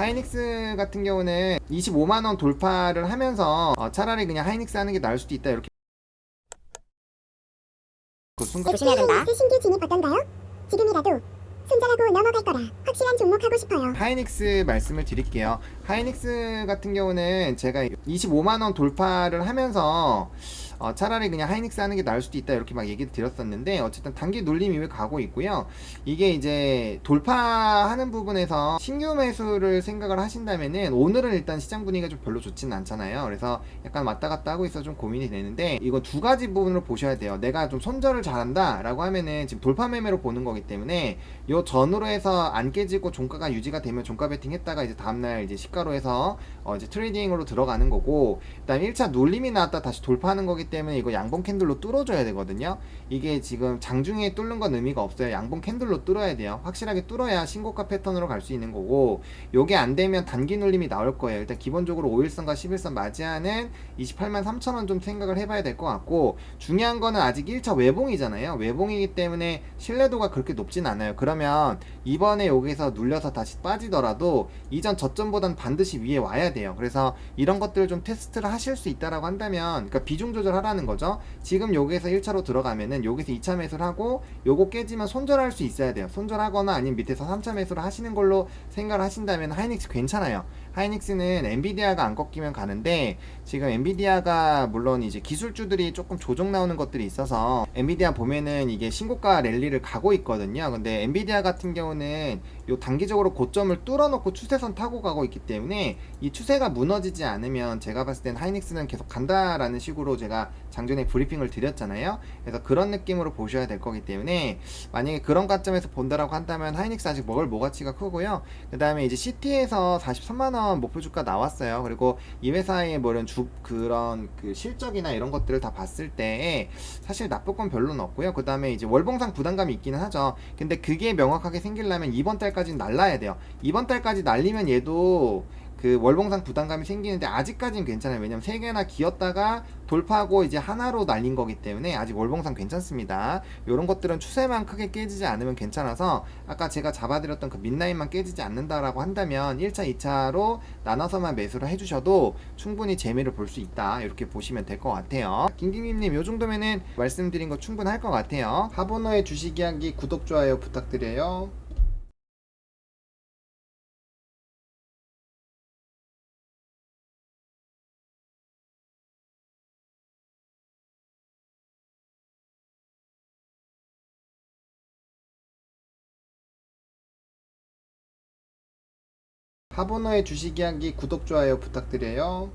하이닉스 같은 경우는 25만원 돌파를 하면서 어, 차라리 그냥 하이닉스 하는 게 나을 수도 있다 이렇게 그 순간 조심해야 된다. 하이닉스 신규 진입 어떤가요? 지금이라도 손절하고 넘어갈 거라 확실한 종목 하고 싶어요. 하이닉스 말씀을 드릴게요. 하이닉스 같은 경우는 제가 25만원 돌파를 하면서 어, 차라리 그냥 하이닉스 하는 게 나을 수도 있다 이렇게 막 얘기 드렸었는데 어쨌든 단기 눌림 이후에 가고 있고요. 이게 이제 돌파하는 부분에서 신규 매수를 생각을 하신다면은 오늘은 일단 시장 분위기가 좀 별로 좋지는 않잖아요. 그래서 약간 왔다 갔다 하고 있어 좀 고민이 되는데 이거 두 가지 부분으로 보셔야 돼요. 내가 좀 손절을 잘한다 라고 하면은 지금 돌파 매매로 보는 거기 때문에 요 전으로 해서 안 깨지고 종가가 유지가 되면 종가 베팅 했다가 이제 다음날 이제 시가로 해서 어 이제 트레이딩으로 들어가는 거고 그다음 1차 눌림이 나왔다 다시 돌파하는 거기 때문에 이거 양봉 캔들로 뚫어줘야 되거든요. 이게 지금 장중에 뚫는 건 의미가 없어요. 양봉 캔들로 뚫어야 돼요. 확실하게 뚫어야 신고가 패턴으로 갈 수 있는 거고 요게 안 되면 단기 눌림이 나올 거예요. 일단 기본적으로 5일선과 11선 맞이하는 28만 3천 원 좀 생각을 해봐야 될 것 같고 중요한 거는 아직 1차 외봉이잖아요. 외봉이기 때문에 신뢰도가 그렇게 높진 않아요. 그러면 이번에 여기서 눌려서 다시 빠지더라도 이전 저점보단 반드시 위에 와야 돼요. 그래서 이런 것들을 좀 테스트를 하실 수 있다라고 한다면 그러니까 비중 조절하라는 거죠. 지금 여기에서 1차로 들어가면은 여기서 2차 매수를 하고 요거 깨지면 손절할 수 있어야 돼요. 손절하거나 아니면 밑에서 3차 매수를 하시는 걸로 생각을 하신다면 하이닉스 괜찮아요. 하이닉스는 엔비디아가 안 꺾이면 가는데 지금 엔비디아가 물론 이제 기술주들이 조금 조정 나오는 것들이 있어서 엔비디아 보면은 이게 신고가 랠리를 가고 있거든요. 근데 엔비디아 같은 경우는 요 단기적으로 고점을 뚫어놓고 추세선 타고 가고 있기 때문에 이 추세가 무너지지 않으면 제가 봤을 땐 하이닉스는 계속 간다라는 식으로 제가 장전에 브리핑을 드렸잖아요. 그래서 그런 느낌으로 보셔야 될 거기 때문에 만약에 그런 관점에서 본다라고 한다면 하이닉스 아직 먹을 모가치가 크고요. 그 다음에 이제 CT에서 43만원 목표 주가 나왔어요. 그리고 이 회사의 뭐 이런 주 그런 그 실적이나 이런 것들을 다 봤을 때 사실 나쁠 건 별로는 없고요. 그 다음에 이제 월봉상 부담감이 있기는 하죠. 근데 그게 명확하게 생기려면 이번 달까지는 날라야 돼요. 이번 달까지 날리면 얘도 그 월봉상 부담감이 생기는데 아직까지는 괜찮아요. 왜냐면 세 개나 기었다가 돌파하고 이제 하나로 날린 거기 때문에 아직 월봉상 괜찮습니다. 이런 것들은 추세만 크게 깨지지 않으면 괜찮아서 아까 제가 잡아드렸던 그 mid라인만 깨지지 않는다라고 한다면 1차, 2차로 나눠서만 매수를 해주셔도 충분히 재미를 볼 수 있다. 이렇게 보시면 될 것 같아요. 김김님님 요 정도면은 말씀드린 거 충분할 것 같아요. 하보너의 주식 이야기 구독, 좋아요 부탁드려요. 하보너의 주식 이야기 구독, 좋아요 부탁드려요.